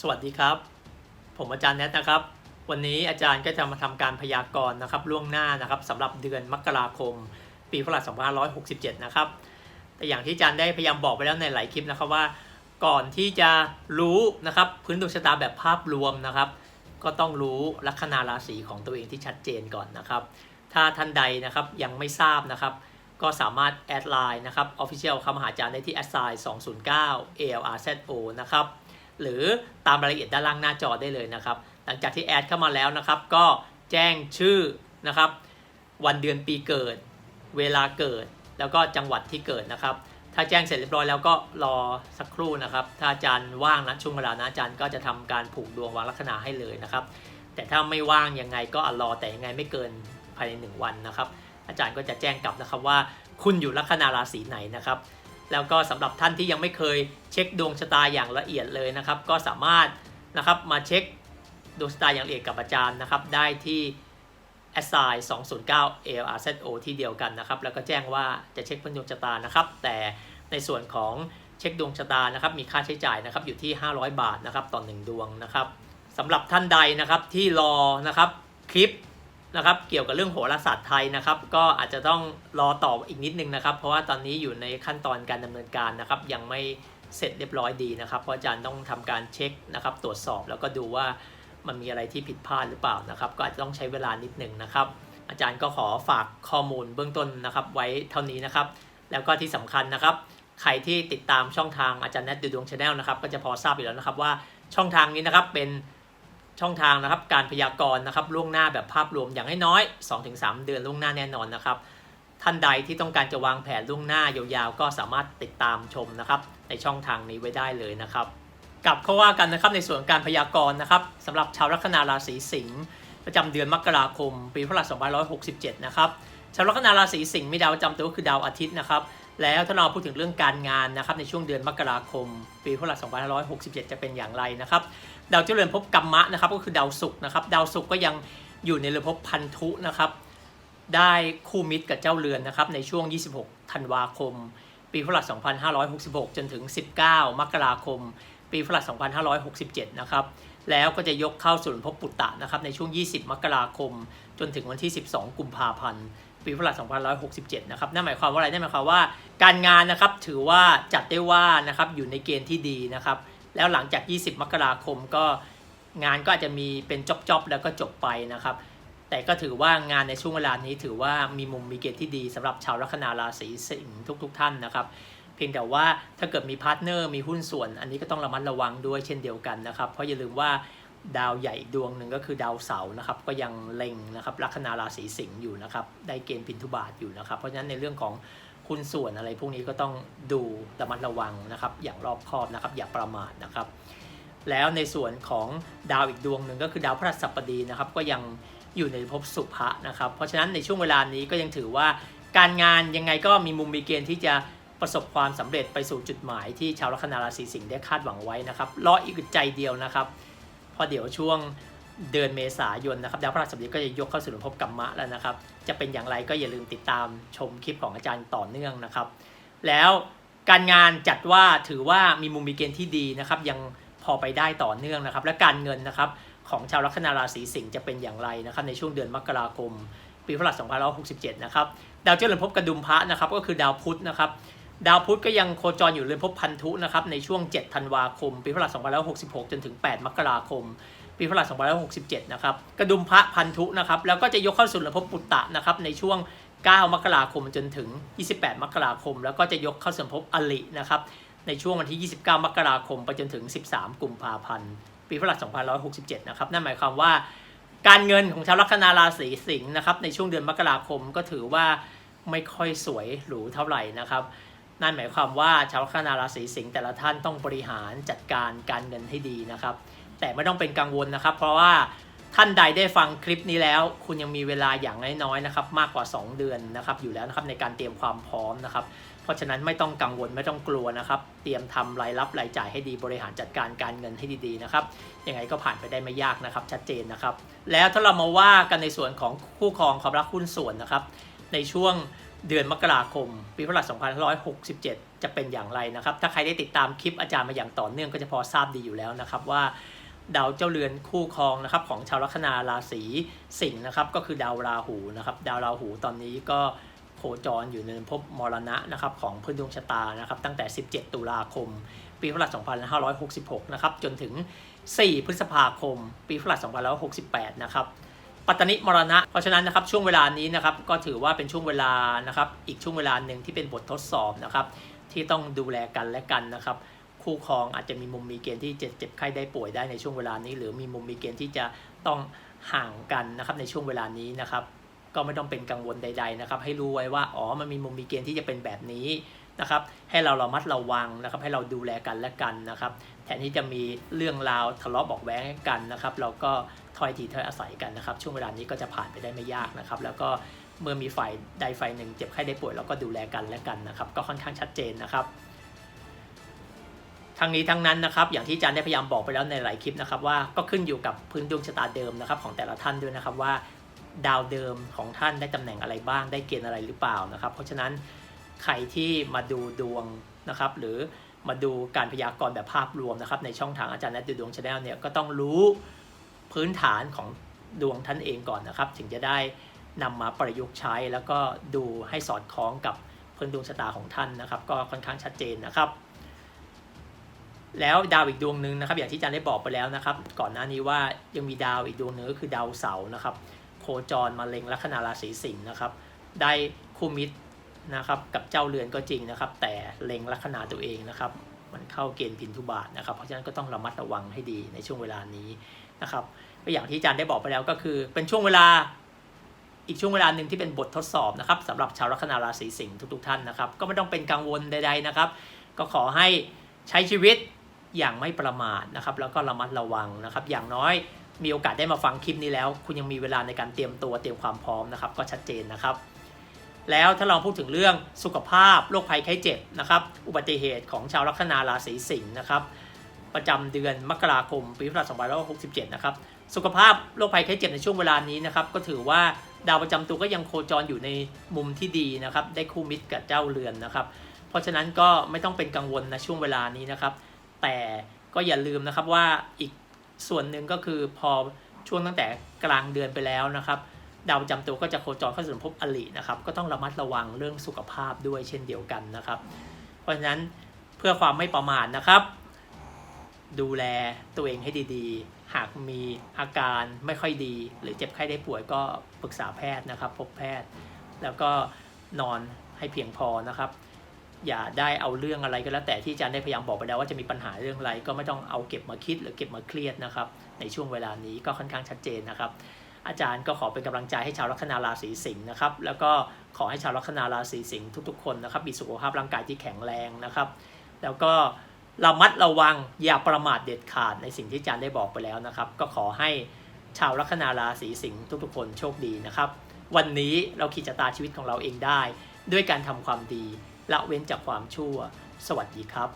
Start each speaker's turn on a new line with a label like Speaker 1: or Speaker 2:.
Speaker 1: สวัสดีครับ ผมอาจารย์แนทนะครับ วันนี้อาจารย์ก็จะมาทำการพยากรณ์นะครับล่วงหน้านะครับสำหรับเดือนมกราคม ปีพุทธศักราช2567 นะครับ แต่อย่างที่อาจารย์ได้พยายามบอกไปแล้วในหลายคลิปนะครับว่า ก่อนที่จะรู้นะครับพื้นดวงชะตาแบบภาพรวมนะครับ ก็ต้องรู้ลัคนาราศีของตัวเองที่ชัดเจนก่อนนะครับ ถ้าท่านใดนะครับยังไม่ทราบนะครับ ก็สามารถแอดไลน์นะครับ Official คำหาอาจารย์ได้ที่ a s i 209 ALRZO นะครับ หรือตามรายละเอียดด้านล่างหน้าจอได้เลยนะครับ หลังจากที่แอดเข้ามาแล้วนะครับ ก็แจ้งชื่อนะครับ วันเดือนปีเกิด เวลาเกิด แล้วก็จังหวัดที่เกิดนะครับ ถ้าแจ้งเสร็จเรียบร้อยแล้วก็รอสักครู่นะครับ ถ้าอาจารย์ว่างนะช่วงเวลานะอาจารย์ก็จะทำการผูกดวงวางลัคนาให้เลยนะครับ แต่ถ้าไม่ว่างยังไงก็อรอแต่ยังไงไม่เกินภายในหนึ่งวันนะครับ อาจารย์ก็จะแจ้งกลับนะครับว่า คุณอยู่ลัคนาราศีไหนนะครับ แล้วก็สำหรับท่านที่ยังไม่เคยเช็คดวงชะตาอย่างละเอียดเลยนะครับ ก็สามารถนะครับมาเช็คดวงชะตาอย่างละเอียดกับอาจารย์นะครับ ได้ที่ s i 209 ALRZO ที่เดียวกันนะครับ แล้วก็แจ้งว่าจะเช็คพื้นดวงชะตานะครับ แต่ในส่วนของเช็คดวงชะตานะครับ มีค่าใช้จ่ายนะครับอยู่ที่ 500 บาทนะครับต่อหนึ่งดวงนะครับสำหรับท่านใดนะครับที่รอนะครับคลิป นะครับเกี่ยวกับเรื่องโหราศาสตร์ไทยนะครับก็อาจจะต้องรอต่ออีกนิดนึงนะครับ เพราะว่าตอนนี้อยู่ในขั้นตอนการดำเนินการนะครับ ยังไม่เสร็จเรียบร้อยดีนะครับ เพราะอาจารย์ต้องทำการเช็คนะครับ ตรวจสอบแล้วก็ดูว่ามันมีอะไรที่ผิดพลาดหรือเปล่านะครับ ก็อาจจะต้องใช้เวลานิดนึงนะครับ อาจารย์ก็ขอฝากข้อมูลเบื้องต้นนะครับ ไว้เท่านี้นะครับ แล้วก็ที่สำคัญนะครับ ใครที่ติดตามช่องทางอาจารย์แนทดูดวงชาแนลนะครับ ก็จะพอทราบอยู่แล้วนะครับว่าช่องทางนี้นะครับเป็น ช่องทางนะครับการพยากรณ์นะครับล่วงหน้าแบบภาพรวมอย่างน้อย 2-3 เดือนล่วงหน้าแน่นอนนะครับ ท่านใดที่ต้องการจะวางแผนล่วงหน้ายาวๆ ก็สามารถติดตามชมนะครับในช่องทางนี้ไว้ได้เลยนะครับกลับเข้าว่ากันนะครับในส่วนการพยากรณ์นะครับสำหรับชาวลัคนาราศีสิงห์ประจำเดือนมกราคม ปีพุทธศักราช2567 นะครับชาวลัคนาราศีสิงห์มีดาวประจำตัวก็คือดาวอาทิตย์นะครับ แล้วถ้าเราพูดถึงเรื่องการงานนะครับในช่วงเดือนมกราคม ปีพุทธศักราช2567 จะเป็นอย่างไรนะครับดาวเจริญภพกรรมะนะครับก็คือดาวศุกร์นะครับดาวศุกร์ก็ยังอยู่ในเรือนภพพันธุนะครับได้คู่มิตรกับเจ้าเรือนนะครับในช่วง 26 ธันวาคม ปีพุทธศักราช2566 จนถึง 19 มกราคม ปีพุทธศักราช2567 นะครับแล้วก็จะยกเข้าสู่เรือนภพปุตตะนะครับในช่วง 20 มกราคม จนถึงวันที่ 12 กุมภาพันธ์ ปีพุทธศักราช2567 นะครับ นั่นหมายความว่าอะไร นั่นหมายความว่า การงานนะครับถือว่าจัดได้ว่านะครับอยู่ในเกณฑ์ที่ดีนะครับ แล้วหลังจาก 20 มกราคมก็งานก็อาจจะมีเป็นจ็อบๆแล้วก็จบไปนะครับ แต่ก็ถือว่างานในช่วงเวลานี้ถือว่ามีมุมมีเกณฑ์ที่ดีสำหรับชาวลัคนาราศีสิงห์ทุก ๆ ท่านนะครับเพียงแต่ว่าถ้าเกิดมีพาร์ทเนอร์มีหุ้นส่วน อันนี้ก็ต้องระมัดระวังด้วยเช่นเดียวกันนะครับ เพราะอย่าลืมว่า ดาวใหญ่ดวงหนึ่งก็คือดาวเสาร์นะครับ ก็ยังเล็งนะครับลัคนาราศีสิงห์อยู่นะครับ ได้เกณฑ์พินทุบาทอยู่นะครับ เพราะฉะนั้นในเรื่องของหุ้นส่วนอะไรพวกนี้ก็ต้องดูระมัดระวังนะครับ อย่างรอบคอบนะครับ อย่าประมาทนะครับ แล้วในส่วนของดาวอีกดวงหนึ่งก็คือดาวพฤหัสบดีนะครับ ก็ยังอยู่ในภพสุภะนะครับ เพราะฉะนั้นในช่วงเวลานี้ก็ยังถือว่าการงานยังไงก็มีมุมมีเกณฑ์ที่จะประสบความสำเร็จไปสู่จุดหมายที่ชาวลัคนาราศีสิงห์ได้คาดหวังไว้นะครับรออีกใจเดียวนะครับ พราะเดี๋ยวช่วงเดือนเมษายนนะครับดาวพฤหัสบดีก็จะยกเข้าสู่ภพกรรมะแล้วนะครับ จะเป็นอย่างไรก็อย่าลืมติดตามชมคลิปของอาจารย์ต่อเนื่องนะครับ แล้วการงานจัดว่าถือว่ามีมุมมีเกณฑ์ที่ดีนะครับ ยังพอไปได้ต่อเนื่องนะครับ และการเงินนะครับของชาวลัคนาราศีสิงห์จะเป็นอย่างไรนะครับ ในช่วงเดือนมกราคม ปีพุทธศักราช2567 นะครับ ดาวเจริญภพกระดุมพระนะครับ ก็คือดาวพุธนะครับ ดาวพุธก็ยังโคจรอยู่เรือนภพพันธุนะครับในช่วง 7 ธันวาคม ปีพศ2566 จนถึง 8 มกราคม ปีพศ2567 นะครับกระดุมพระพันธุนะครับแล้วก็จะยกเข้าสู่เรือนภพปุตตะนะครับในช่วง 9 มกราคมจนถึง 28 มกราคม แล้วก็จะยกเข้าสู่ภพอลินะครับในช่วงวันที่ 29 มกราคม ไปจนถึง 13 กุมภาพันธ์ ปีพศ2567 นะครับนั่นหมายความว่า การเงินของชาวลัคนาราศีสิงห์นะครับในช่วงเดือนมกราคมก็ถือว่าไม่ค่อยสวยหรูเท่าไหร่นะครับ นั่นหมายความว่าชาวลัคนาราศีสิงห์แต่ละท่านต้องบริหารจัดการการเงินให้ดีนะครับ แต่ไม่ต้องเป็นกังวลนะครับ เพราะว่าท่านใดได้ฟังคลิปนี้แล้ว คุณยังมีเวลาอย่างน้อยๆนะครับมากกว่า 2 เดือนนะครับอยู่แล้วนะครับในการเตรียมความพร้อมนะครับ เพราะฉะนั้นไม่ต้องกังวลไม่ต้องกลัวนะครับ เตรียมทำรายรับรายจ่ายให้ดีบริหารจัดการการเงินให้ดีๆนะครับยังไงก็ผ่านไปได้ไม่ยากนะครับ ชัดเจนนะครับ แล้วถ้าเรามาว่ากันในส่วนของคู่ครองความรักหุ้นส่วนนะครับ ในช่วง เดือนมกราคม ปีพุทธศักราช2567 จะเป็นอย่างไรนะครับ ถ้าใครได้ติดตามคลิปอาจารย์มาอย่างต่อเนื่องก็จะพอทราบดีอยู่แล้วนะครับว่าดาวเจ้าเรือนคู่ครองนะครับของชาวลัคนาราศีสิงห์นะครับก็คือดาวราหูนะครับดาวราหูตอนนี้ก็โคจรอยู่ในภพมรณะนะครับของพื้นดวงชะตานะครับตั้งแต่ 17 ตุลาคม ปีพุทธศักราช2566 นะครับจนถึง 4 พฤษภาคม ปีพุทธศักราช2568 นะครับ ปัตตนิมรณะ เพราะฉะนั้นนะครับช่วงเวลานี้นะครับก็ถือว่าเป็นช่วงเวลานะครับอีกช่วงเวลาหนึ่งที่เป็นบททดสอบนะครับที่ต้องดูแลกันและกันนะครับคู่ครองอาจจะมีมุมมีเกณฑ์ที่เจ็บเจ็บไข้ได้ป่วยได้ในช่วงเวลานี้ หรือมีมุมมีเกณฑ์ที่จะต้องห่างกันนะครับในช่วงเวลานี้นะครับก็ไม่ต้องเป็นกังวลใด ๆนะครับ ให้รู้ไว้ว่าอ๋อมันมีมุมมีเกณฑ์ที่จะเป็นแบบนี้ นะครับให้เราระมัดระวังนะครับให้เราดูแลกันและกันนะครับแทนที่จะมีเรื่องราวทะเลาะบอกแว้งกันนะครับ เราก็ถอยทีถอยอาศัยกันนะครับ ช่วงเวลานี้ก็จะผ่านไปได้ไม่ยากนะครับ แล้วก็เมื่อมีฝ่ายใดฝ่ายหนึ่งเจ็บไข้ได้ป่วยเราก็ดูแลกันและกันนะครับ ก็ค่อนข้างชัดเจนนะครับทั้งนี้ทั้งนั้นนะครับอย่างที่อาจารย์ได้พยายามบอกไปแล้วในหลายคลิปนะครับว่าก็ขึ้นอยู่กับพื้นดวงชะตาเดิมนะครับของแต่ละท่านด้วยนะครับว่าดาวเดิมของท่านได้ตำแหน่งอะไรบ้างได้เกณฑ์อะไรหรือเปล่านะครับ เพราะฉะนั้น ใครที่มาดูดวงนะครับ หรือมาดูการพยากรณ์แบบภาพรวมนะครับ ในช่องทางอาจารย์นัทดูดวงชาแนลเนี่ยก็ต้องรู้พื้นฐานของดวงท่านเองก่อนนะครับ ถึงจะได้นำมาประยุกต์ใช้แล้วก็ดูให้สอดคล้องกับพื้นดวงชะตาของท่านนะครับ ก็ค่อนข้างชัดเจนนะครับ แล้วดาวอีกดวงหนึ่งนะครับ อย่างที่อาจารย์ได้บอกไปแล้วนะครับ ก่อนหน้านี้ว่ายังมีดาวอีกดวงหนึ่งก็คือดาวเสาร์นะครับ โคจรมาเล็งลัคนาราศีสิงห์นะครับ ได้คู่มิตร นะครับกับเจ้าเรือนก็จริงนะครับ แต่เล็งลัคนาตัวเองนะครับ มันเข้าเกณฑ์พินทุบาทนะครับ เพราะฉะนั้นก็ต้องระมัดระวังให้ดีในช่วงเวลานี้นะครับก็อย่างที่อาจารย์ได้บอกไปแล้วก็คือ เป็นช่วงเวลาอีกช่วงเวลาหนึ่งที่เป็นบททดสอบนะครับสำหรับชาวลัคนาราศีสิงห์ทุกๆท่านนะครับ ก็ไม่ต้องเป็นกังวลใด ๆนะครับ ก็ขอให้ใช้ชีวิตอย่างไม่ประมาทนะครับ แล้วก็ระมัดระวังนะครับ อย่างน้อยมีโอกาสได้มาฟังคลิปนี้แล้ว คุณยังมีเวลาในการเตรียมตัวเตรียมความพร้อมนะครับ ก็ชัดเจนนะครับ แล้วถ้าเราพูดถึงเรื่องสุขภาพโรคภัยไข้เจ็บนะครับ อุบัติเหตุของชาวลัคนาราศีสิงห์นะครับ ประจำเดือนมกราคมปีพุทธศักราช2567 นะครับ สุขภาพโรคภัยไข้เจ็บในช่วงเวลานี้นะครับ ก็ถือว่าดาวประจำตัวก็ยังโคจรอยู่ในมุมที่ดีนะครับ ได้คู่มิตรกับเจ้าเรือนนะครับ เพราะฉะนั้นก็ไม่ต้องเป็นกังวลในช่วงเวลานี้นะครับ แต่ก็อย่าลืมนะครับว่าอีกส่วนหนึ่งก็คือพอช่วงตั้งแต่กลางเดือนไปแล้วนะครับ ดาวประจำตัวก็จะโคจรเข้าสู่ภพอลินะครับ ก็ต้องระมัดระวังเรื่องสุขภาพด้วยเช่นเดียวกันนะครับ เพราะฉะนั้นเพื่อความไม่ประมาทนะครับ ดูแลตัวเองให้ดีๆ หากมีอาการไม่ค่อยดี หรือเจ็บไข้ได้ป่วยก็ปรึกษาแพทย์นะครับ พบแพทย์ แล้วก็นอนให้เพียงพอนะครับ อย่าได้เอาเรื่องอะไรก็แล้วแต่ที่อาจารย์ได้พยายามบอกไปแล้วว่าจะมีปัญหาเรื่องอะไร ก็ไม่ต้องเอาเก็บมาคิดหรือเก็บมาเครียดนะครับ ในช่วงเวลานี้ก็ค่อนข้างชัดเจนนะครับ อาจารย์ก็ขอเป็นกำลังใจให้ชาวลัคนาราศีสิงห์นะครับ แล้วก็ขอให้ชาวลัคนาราศีสิงห์ทุกๆ คนนะครับ มีสุขภาพร่างกายที่แข็งแรงนะครับ แล้วก็ระมัดระวังอย่าประมาทเด็ดขาดในสิ่งที่อาจารย์ได้บอกไปแล้วนะครับ ก็ขอให้ชาวลัคนาราศีสิงห์ทุกๆ คนโชคดีนะครับ วันนี้เราขีดชะตาชีวิตของเราเองได้ ด้วยการทำความดีละเว้นจากความชั่ว สวัสดีครับ